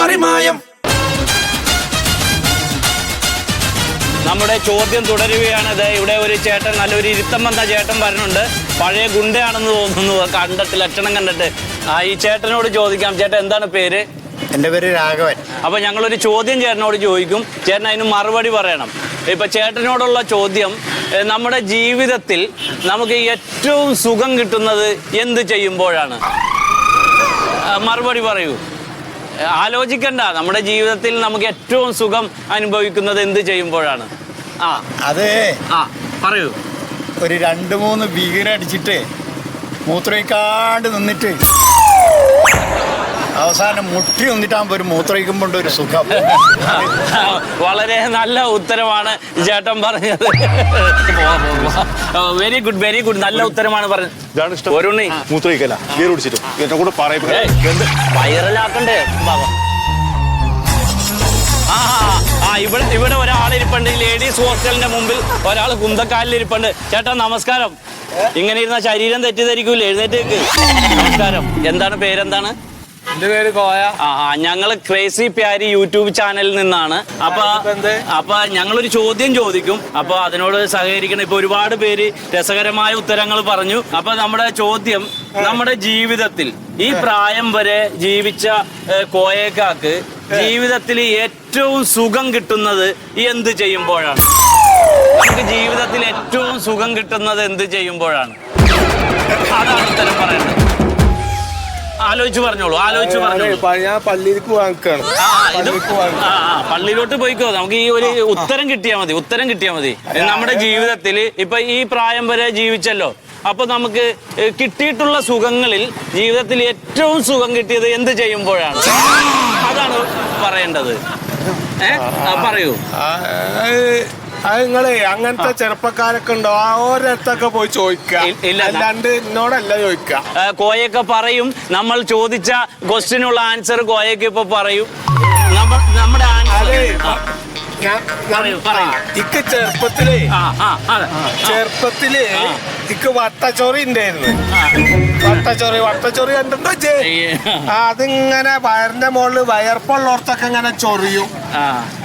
മറിമായം. നമ്മുടെ ചോദ്യം തുടരുകയാണ്. ദേ ഇവിടെ ഒരു ചേട്ടൻ നല്ലൊരു ഇരുത്തം വന്ന ചേട്ടൻ വരുന്നുണ്ട്. പഴയ ഗുണ്ടയാണെന്ന് തോന്നുന്നു. കണ്ടിട്ട് ലക്ഷണം കണ്ടിട്ട്. ആ ഈ ചേട്ടനോട് ചോദിക്കാം. ചേട്ടൻ എന്താണ് പേര്? എന്റെ പേര് രാഘവൻ. അപ്പൊ ഞങ്ങളൊരു ചോദ്യം ചേട്ടനോട് ചോദിക്കും. ചേട്ടൻ അതിന് മറുപടി പറയണം. ഇപ്പൊ ചേട്ടനോടുള്ള ചോദ്യം നമ്മുടെ ജീവിതത്തിൽ നമുക്ക് ഏറ്റവും സുഖം കിട്ടുന്നത് എന്ത് ചെയ്യുമ്പോഴാണ്? മറുപടി പറയൂ. ആലോചിക്കണ്ട. നമ്മുടെ ജീവിതത്തിൽ നമുക്ക് ഏറ്റവും സുഖം അനുഭവിക്കുന്നത് എന്ത് ചെയ്യുമ്പോഴാണ്? ആ. അതെ. ആ പറയൂ. ഒരു രണ്ട് മൂന്ന് ബീഗിനടിച്ചിട്ട് മൂത്രയിക്കാണ്ട് നിന്നിട്ട് അവസാനം മുട്ടി ഒന്നിട്ടാകുമ്പോൾ ഒരു മൂത്രയിക്കുമ്പോൾ ഒരു സുഖം. വളരെ നല്ല ഉത്തരമാണ് ചേട്ടൻ പറഞ്ഞത്. വെരി ഗുഡ് വെരി ഗുഡ് നല്ല ഉത്തരമാണ് പറഞ്ഞത്. ഒരുണ്ണി കൂടെ വൈറലാക്കണ്ടേ ആ ആ ഇവിടെ ഇവിടെ ഒരാളിരിപ്പുണ്ട് ലേഡീസ് ഹോസ്റ്റലിന്റെ മുമ്പിൽ ഒരാൾ കുന്തക്കാലിലിരിപ്പുണ്ട് ചേട്ടാ നമസ്കാരം. ഇങ്ങനെ ഇരുന്ന ശരീരം തെറ്റിദ്ധരിക്കൂലേ? എഴുന്നേറ്റേക്ക് നമസ്കാരം. എന്താണ് പേരെന്താണ്? എന്റെ പേര് കോയ ആ ഞങ്ങൾ ക്രേസി പ്യാരി യൂട്യൂബ് ചാനലിൽ നിന്നാണ്. അപ്പൊ? അപ്പൊ ഞങ്ങളൊരു ചോദ്യം ചോദിക്കും. അപ്പൊ അതിനോട് സഹകരിക്കണം. ഇപ്പൊ ഒരുപാട് പേര് രസകരമായ ഉത്തരങ്ങൾ പറഞ്ഞു. അപ്പൊ നമ്മുടെ ചോദ്യം നമ്മുടെ ജീവിതത്തിൽ ഈ പ്രായം വരെ ജീവിച്ച കോയേക്കാക്ക് ജീവിതത്തിൽ ഏറ്റവും സുഖം കിട്ടുന്നത് എന്ത് ചെയ്യുമ്പോഴാണ്? നമുക്ക് ജീവിതത്തിൽ ഏറ്റവും സുഖം കിട്ടുന്നത് എന്ത് ചെയ്യുമ്പോഴാണ്? അതാണ് ഉത്തരം പറയേണ്ടത്. ആലോചിച്ച് പറഞ്ഞോളൂ ആലോചിച്ച് പറഞ്ഞോളൂ. ഞാൻ പള്ളിയിലേക്ക് വാങ്ങിക്കാണ്. പള്ളിയിലോട്ട് പോയിക്കോ. നമുക്ക് ഈ ഒരു ഉത്തരം കിട്ടിയാൽ മതി ഉത്തരം കിട്ടിയാൽ മതി. നമ്മുടെ ജീവിതത്തിൽ ഇപ്പൊ ഈ പ്രായം വരെ ജീവിച്ചല്ലോ. അപ്പൊ നമുക്ക് കിട്ടിയിട്ടുള്ള സുഖങ്ങളിൽ ജീവിതത്തിൽ ഏറ്റവും സുഖം കിട്ടിയത് എന്ത് ചെയ്യുമ്പോഴാണ്? അതാണ് പറയേണ്ടത്. ഏ? പറയൂ. അത് നിങ്ങളെ അങ്ങനത്തെ ചെറുപ്പക്കാരൊക്കെ ഉണ്ടോ? ആ ഓരോരുത്തൊക്കെ പോയി ചോദിക്കുക അല്ലാണ്ട് എന്നോടല്ല ചോദിക്കുക കോയൊക്കെ പറയും. നമ്മൾ ചോദിച്ച ക്വസ്റ്റിനുള്ള ആൻസർ കോയൊക്കെ ഇപ്പൊ പറയും. നമ്മ- നമ്മുടെ ആൻസർ. ഇക്ക് ചെറുപ്പത്തിലേ ചെറുപ്പത്തിൽ ആ. വട്ടച്ചോറി ഉണ്ടായിരുന്നു. വട്ടച്ചോറി വട്ടച്ചോറി കണ്ടിട്ടോ ചേ അതിങ്ങനെ വയറിന്റെ മുകളിൽ വയർപ്പുള്ളോർത്തൊക്കെ ഇങ്ങനെ ചൊറിയും.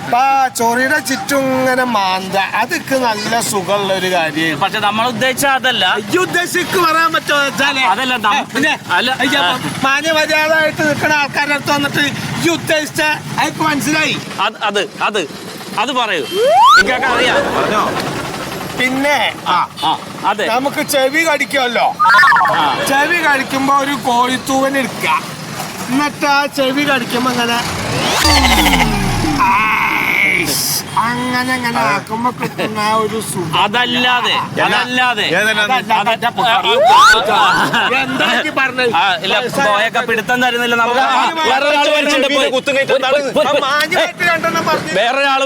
അപ്പൊ ആ ചൊറിയുടെ ചുറ്റും ഇങ്ങനെ മാന്ത. അതൊക്കെ നല്ല സുഖമുള്ള ഒരു കാര്യം പക്ഷെ നമ്മൾ ഉദ്ദേശിച്ച അതല്ല. ഈ ഉദ്ദേശിക്ക് പറയാൻ പറ്റുമോ വെച്ചാലേ? അതല്ല, നം- ഏ, പിന്നെ അല്ല, മാന്യമര്യാദയായിട്ട് നിൽക്കുന്ന ആൾക്കാരുടെ അടുത്ത് വന്നിട്ട് ഈ ഉദ്ദേശിച്ച അയക്ക് മനസ്സിലായി? അത് അത് അത്. അത് പറയൂ. എനിക്കൊക്കെ അറിയാം പിന്നെ ആ അതെ. നമുക്ക് ചെവി കടിക്കുമല്ലോ. ചെവി കടിക്കുമ്പോ ഒരു കോഴിത്തൂവൻ എടുക്ക. എന്നിട്ട് ആ ചെവി കടിക്കുമ്പോ അങ്ങനെ. അങ്ങനെ അങ്ങനെ ആക്കുമ്പോ കിട്ടുന്ന ആ ഒരു സുഖം. അതല്ലാതെ അതല്ലാതെ. അതല്ല, അത് എന്താ ഈ പറഞ്ഞത്? ആ, ഇല്ല പോയൊക്കെ പിടുത്തം തരുന്നില്ല. നമുക്ക് ആ, വേറൊരാൾ വരുന്നുണ്ട് പോയി. പോയി, പോയി, ആ പോയി. മാന്യമായിട്ട് രണ്ടെണ്ണം പറഞ്ഞു.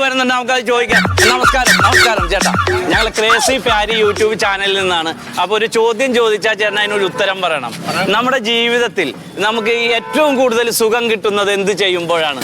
വരുന്നുണ്ട്. നമുക്ക് അത് ചോദിക്കാം. നമസ്കാരം നമസ്കാരം ചേട്ടാ. ഞങ്ങൾ ക്രേസി പാരി യൂട്യൂബ് ചാനലിൽ നിന്നാണ്. അപ്പൊ ഒരു ചോദ്യം ചോദിച്ചാൽ ചേട്ടൻ അതിനൊരു ഉത്തരം പറയണം. നമ്മുടെ ജീവിതത്തിൽ നമുക്ക് ഏറ്റവും കൂടുതൽ സുഖം കിട്ടുന്നത് എന്ത് ചെയ്യുമ്പോഴാണ്?